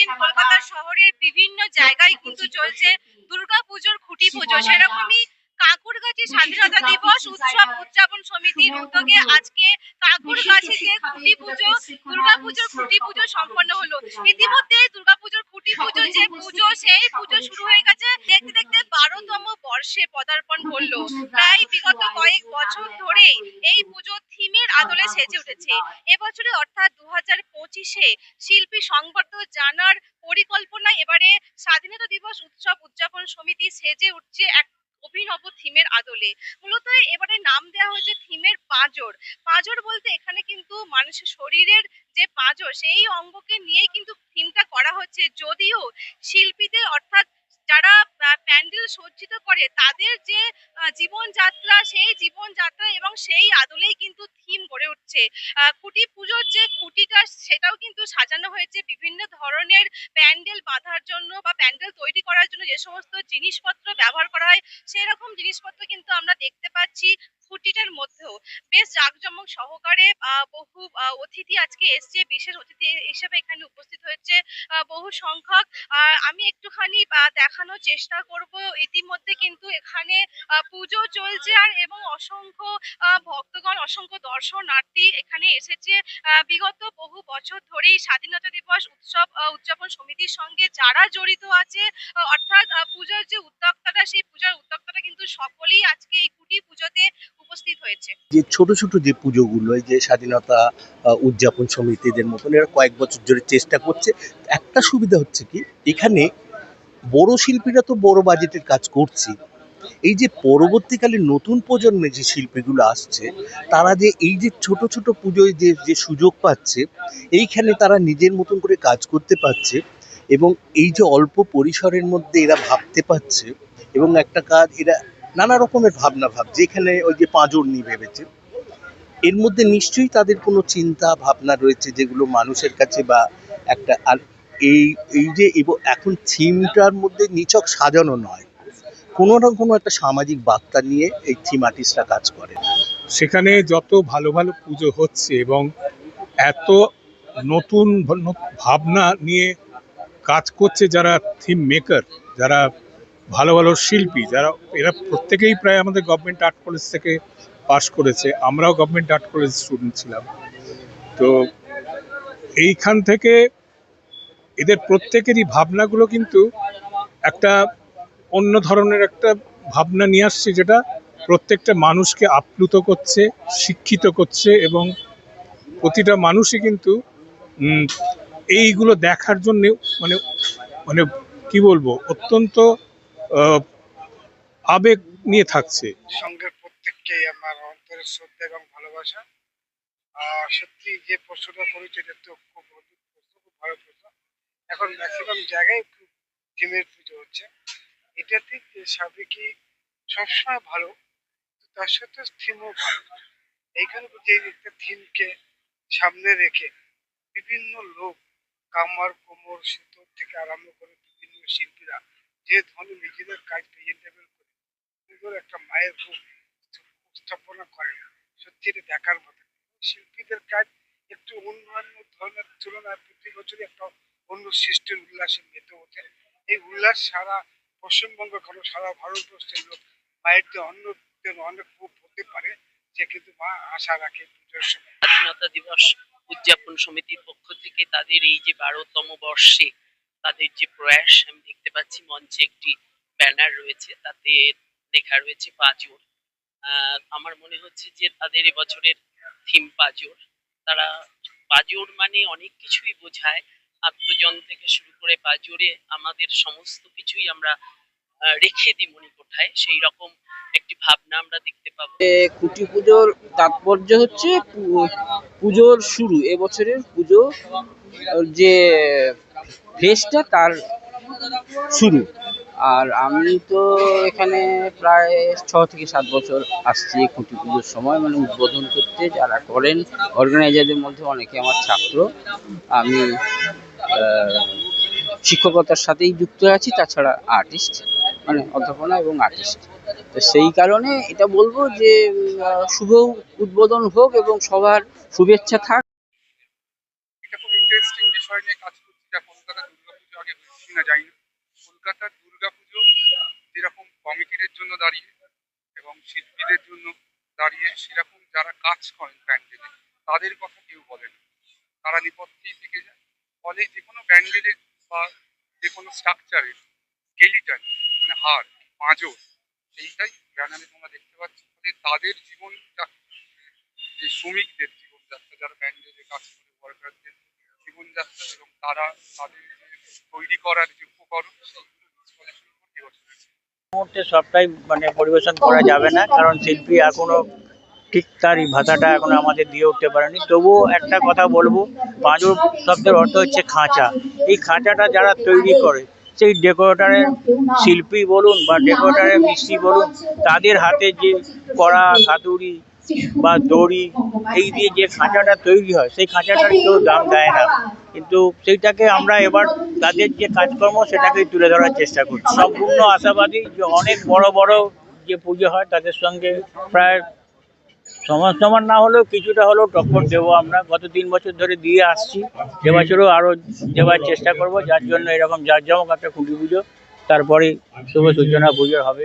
দিন কলকাতা শহরের বিভিন্ন জায়গায় কিন্তু চলছে দুর্গাপুজোর খুঁটি পুজো। সেরকমই কাকুরগাছি স্বাধীনতা দিবস উৎসব উদযাপন সমিতির উদ্যোগে আজকে কাকুরগাছিতে খুঁটি পুজো দুর্গাপুজোর খুঁটি পুজো সম্পন্ন হলো। ইতিমধ্যে দুর্গাপুজোর খুঁটি পুজো যে পুজো সেই পুজো শুরু হয়ে গেছে। দেখতে দেখতে বারোতম বর্ষে পদার্পণ করল। প্রায় বিগত কয়েক বছর ধরেই এই পুজো আদলে সেজে উঠেছে। এবছরে অর্থাৎ দু হাজার পঁচিশে শিল্পী সংবর্ধ জানার পরিকল্পনা এবারে স্বাধীনতা দিবস উৎসব উদযাপন সমিতি সেজে উঠছে এক অভিনব থিমের আদলে। মূলত এবারে নাম দেওয়া হয়েছে থিমের পাঁজর। পাঁজর বলতে এখানে কিন্তু মানুষের শরীরের যে পাঁজর সেই অঙ্গকে নিয়েই কিন্তু থিমটা করা হচ্ছে। যদিও শিল্পীদের অর্থাৎ প্যান্ডেল সজ্জিত করে, তাদের যে জীবনযাত্রা, সেই জীবনযাত্রা এবং সেই আদলেই কিন্তু থিম গড়ে উঠছে। খুঁটি পুজোর যে খুঁটিটা, সেটাও কিন্তু সাজানো হয়েছে বিভিন্ন ধরনের প্যান্ডেল বাঁধার জন্য বা প্যান্ডেল তৈরি করার জন্য যে সমস্ত জিনিসপত্র ব্যবহার করা হয়, সেরকম জিনিসপত্র কিন্তু আমরা দেখতে পাচ্ছি। খুঁটিটার মধ্যেও বেশ জাঁকজমক সহকারে বহু অতিথি আজকে এসছে। বিশেষ অতিথি হিসেবে এখানে উপস্থিত হয়েছে বহু সংখ্যক। আমি একটুখানি দেখানোর চেষ্টা করব। ইতিমধ্যে কিন্তু এখানে পুজো চলছে আর এবং অসংখ্য ভক্তগণ, অসংখ্য দর্শনার্থী এখানে এসেছে। বিগত বহু বছর ধরেই স্বাধীনতা দিবস উৎসব উদযাপন সমিতির সঙ্গে যারা জড়িত আছে অর্থাৎ পুজোর যে উদ্যোক্তাটা সেই পূজার উদ্যোক্তাটা কিন্তু সকলেই আজকে এই কুটি পুজোতে উপস্থিত হয়েছে যে ছোট ছোট যে পুজোগুলো, এই যে স্বাধীনতা উদযাপন সমিতিদের মতন এরা কয়েক বছর ধরে চেষ্টা করছে। একটা সুবিধা হচ্ছে কি, এখানে বড় শিল্পীরা তো বড় বাজেটের কাজ করছে। এই যে পরবর্তীকালে নতুন প্রজন্মে যে শিল্পীগুলো আসছে, তারা যে এই যে ছোট ছোট পুজোয় যে যে সুযোগ পাচ্ছে, এইখানে তারা নিজের মতন করে কাজ করতে পারছে এবং এই যে অল্প পরিসরের মধ্যে এরা ভাবতে পারছে এবং একটা কাজ এরা নানা রকমের ভাবনা ভাব, যেখানে ওই যে পাঁজর নিয়ে ভেবেছে। এর মধ্যে নিশ্চয়ই তাদের কোনো চিন্তা ভাবনা রয়েছে যেগুলো মানুষের কাছে বা একটা আর এই এই যে এখন থিমটার মধ্যে নিছক সাজানো নয়। কোনো না কোনো একটা সামাজিক বার্তা নিয়ে এই থিম আর্টিস্টরা কাজ করে। সেখানে যত ভালো ভালো পুজো হচ্ছে এবং এত নতুন ভাবনা নিয়ে কাজ করছে যারা থিম মেকার, যারা ভালো ভালো শিল্পী যারা, এরা প্রত্যেকেই প্রায় আমাদের গভর্নমেন্ট আর্ট কলেজ থেকে পাশ করেছে। আমরাও গভর্নমেন্ট আর্ট কলেজ স্টুডেন্ট ছিলাম। তো এইখান থেকে এদের প্রত্যেকেরই ভাবনাগুলো কিন্তু একটা অন্য ধরনের একটা ভাবনা নিয়ে আসছে, যেটা প্রত্যেকটা মানুষকে আপ্লুত করছে, শিক্ষিত করছে এবং প্রতিটা মানুষই কিন্তু এইগুলো দেখার জন্য মানে মানে কি বলব, অত্যন্ত আবেগ নিয়ে থাকছে। সঙ্গের প্রত্যেককেই আমার অন্তরের শ্রদ্ধা এবং ভালোবাসা। সত্যি যে প্রশ্নটা করেছে, এটা তো খুব খুব ভালো প্রশ্ন। এখন ম্যাক্সিমাম জায়গায় থিমের পুজো হচ্ছে। এটা ঠিক সাবেকি সবসময় ভালো তার সাথে থিমও ভালো। এইখানে যে একটা থিমকে সামনে রেখে বিভিন্ন লোক, কামার, কোমর সুতোর থেকে আরম্ভ করে বিভিন্ন শিল্পীরা যে ধরনের নিজেদের কাজ প্রেজেন্টেবল করে সুন্দর একটা মায়ের রূপ উপস্থাপনা করে সত্যি এটা দেখার মতো শিল্পীদের কাজ একটু অন্যান্য ধরনের তুলনায় প্রতি বছরই একটা অন্য সৃষ্টির উল্লাসে মেতে ওঠে। এই উল্লাস সারা পশ্চিমবঙ্গ কেন সারা ভারতবর্ষের লোক মায়ের যে অন্য অনেক রূপ হতে পারে, সে কিন্তু মা আশা রাখে পুজোর সময়। স্বাধীনতা দিবস উদযাপন সমিতির পক্ষ থেকে তাদের এই যে বারোতম বর্ষে তাদের যে প্রয়াস আমি দেখতে পাচ্ছি মঞ্চে একটি ব্যানার রয়েছে তাতে লেখা রয়েছে আহ, আমার মনে হচ্ছে যে তাদের এবছরের থিম পাঁজর। তারা পাঁজর মানে অনেক কিছুই বোঝায়। আত্মজন থেকে শুরু করে পাঁজরে আমাদের সমস্ত কিছুই আমরা রেখে দিই মণিকোঠায় সেই রকম একটি ভাবনা আমরা দেখতে পাবো। খুঁটি পুজোর তাৎপর্য হচ্ছে পুজোর শুরু। এবছরের পুজো যে ফেসটা তার শুরু। আর আমি তো এখানে প্রায় ছ থেকে সাত বছর আসছি খুঁটি পুজোর সময় মানে উদ্বোধন করতে। যারা করেন অর্গানাইজারদের মধ্যে অনেকে আমার ছাত্র। আমি শিক্ষকতার সাথেই যুক্ত আছি, তাছাড়া আর্টিস্ট মানে অধ্যাপনা এবং আর্টিস্ট তো সেই কারণে এটা বলব যে শুভ উদ্বোধন হোক এবং সবার শুভেচ্ছা থাক। বিষয় নিয়ে কাজ করছি। যা কলকাতা দুর্গা আগে হয়েছে কিনা জানি না কলকাতার দুর্গাপুজো যেরকম কমিটিদের জন্য দাঁড়িয়ে এবং শিল্পীদের জন্য দাঁড়িয়ে সেরকম যারা কাজ করেন প্যান্ডেলে, তাদের কথা কেউ বলে না। তারা নিপত্তেই থেকে যায়। ফলে যে কোনো প্যান্ডেলের বা যে কোনো স্ট্রাকচারের স্কেলিটান মানে হার পাঁজর সেইটাই ব্যানারে তোমরা দেখতে পাচ্ছ। ফলে তাদের জীবন যে শ্রমিকদের জীবনযাত্রা যারা প্যান্ডেলে কাজ করে ওয়ার্কারদের জীবনযাত্রা এবং তারা তাদের তৈরি করার যে উপকরণ। মুহূর্তে সবটাই মানে পরিবেশন করা যাবে না, কারণ শিল্পী এখনও ঠিক তার ভাষাটা এখনও আমাদের দিয়ে উঠতে পারেনি তবুও একটা কথা বলব পাঁজর শব্দের অর্থ হচ্ছে খাঁচা এই খাঁচাটা যারা তৈরি করে, সেই ডেকোরেটরের শিল্পী বলুন বা ডেকোরেটারের মিষ্টি বলুন, তাদের হাতে যে কড়া হাতুড়ি বা দড়ি এই দিয়ে যে খাঁচাটা তৈরি হয় সেই খাঁচাটার কেউ দাম দেয় না। কিন্তু সেইটাকে আমরা এবার তাদের যে কাজকর্ম সেটাকেই তুলে ধরার চেষ্টা করছি। সম্পূর্ণ আশাবাদী যে অনেক বড় বড় যে পুজো হয় তাদের সঙ্গে প্রায় সমান সমান না হলেও কিছুটা হলেও টক্কর দেবো আমরা। গত তিন বছর ধরে দিয়ে আসছি। এবছরও আরও দেওয়ার চেষ্টা করব। যার জন্য এরকম জাঁকজমক একটা খুঁটি পুজো তারপরে শুভ সূচনা পুজো হবে।